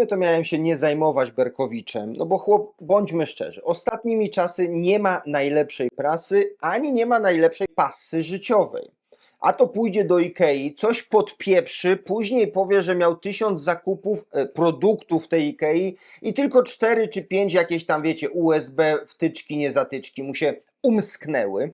sumie to miałem się nie zajmować Berkowiczem, no bo chłop, bądźmy szczerzy, ostatnimi czasy nie ma najlepszej prasy, ani nie ma najlepszej pasy życiowej. A to pójdzie do Ikei, coś podpieprzy, później powie, że miał tysiąc zakupów e, produktów tej Ikei i tylko cztery czy pięć jakieś tam, wiecie, USB, wtyczki, niezatyczki mu się umsknęły.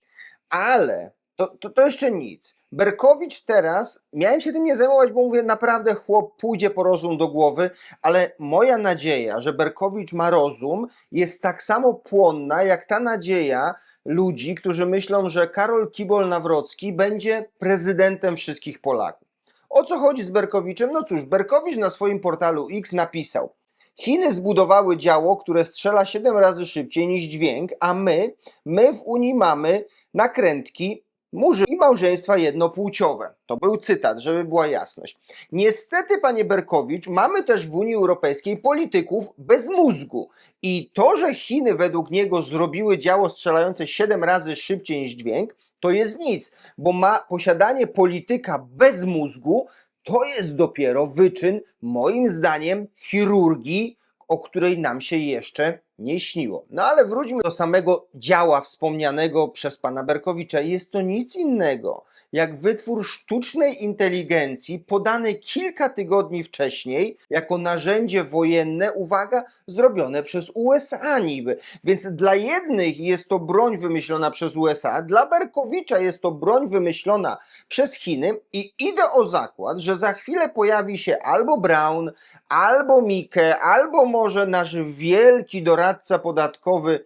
Ale to, to, to jeszcze nic. Berkowicz teraz, miałem się tym nie zajmować, bo mówię, naprawdę chłop pójdzie po rozum do głowy, ale moja nadzieja, że Berkowicz ma rozum, jest tak samo płonna, jak ta nadzieja ludzi, którzy myślą, że Karol Kibol-Nawrocki będzie prezydentem wszystkich Polaków. O co chodzi z Berkowiczem? No cóż, Berkowicz na swoim portalu X napisał: Chiny zbudowały działo, które strzela 7 razy szybciej niż dźwięk, a my, my w Unii mamy nakrętki, murzy i małżeństwa jednopłciowe. To był cytat, żeby była jasność. Niestety, panie Berkowicz, mamy też w Unii Europejskiej polityków bez mózgu. I to, że Chiny według niego zrobiły działo strzelające 7 razy szybciej niż dźwięk, to jest nic, bo ma posiadanie polityka bez mózgu, to jest dopiero wyczyn, moim zdaniem, chirurgii, o której nam się jeszcze nie śniło. No ale wróćmy do samego działa wspomnianego przez pana Berkowicza. Jest to nic innego jak wytwór sztucznej inteligencji podany kilka tygodni wcześniej jako narzędzie wojenne, uwaga, zrobione przez USA niby. Więc dla jednych jest to broń wymyślona przez USA, dla Berkowicza jest to broń wymyślona przez Chiny i idę o zakład, że za chwilę pojawi się albo Brown, albo Mike, albo może nasz wielki doradca podatkowy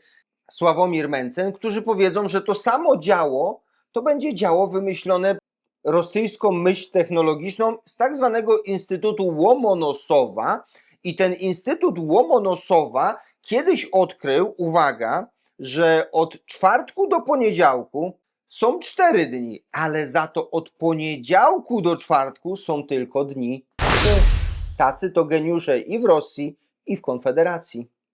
Sławomir Mencen, którzy powiedzą, że to samo działo to będzie działo wymyślone rosyjską myśl technologiczną z tak zwanego Instytutu Łomonosowa i ten Instytut Łomonosowa kiedyś odkrył, uwaga, że od czwartku do poniedziałku są cztery dni, ale za to od poniedziałku do czwartku są tylko dni. Tacy to geniusze i w Rosji, i w Konfederacji.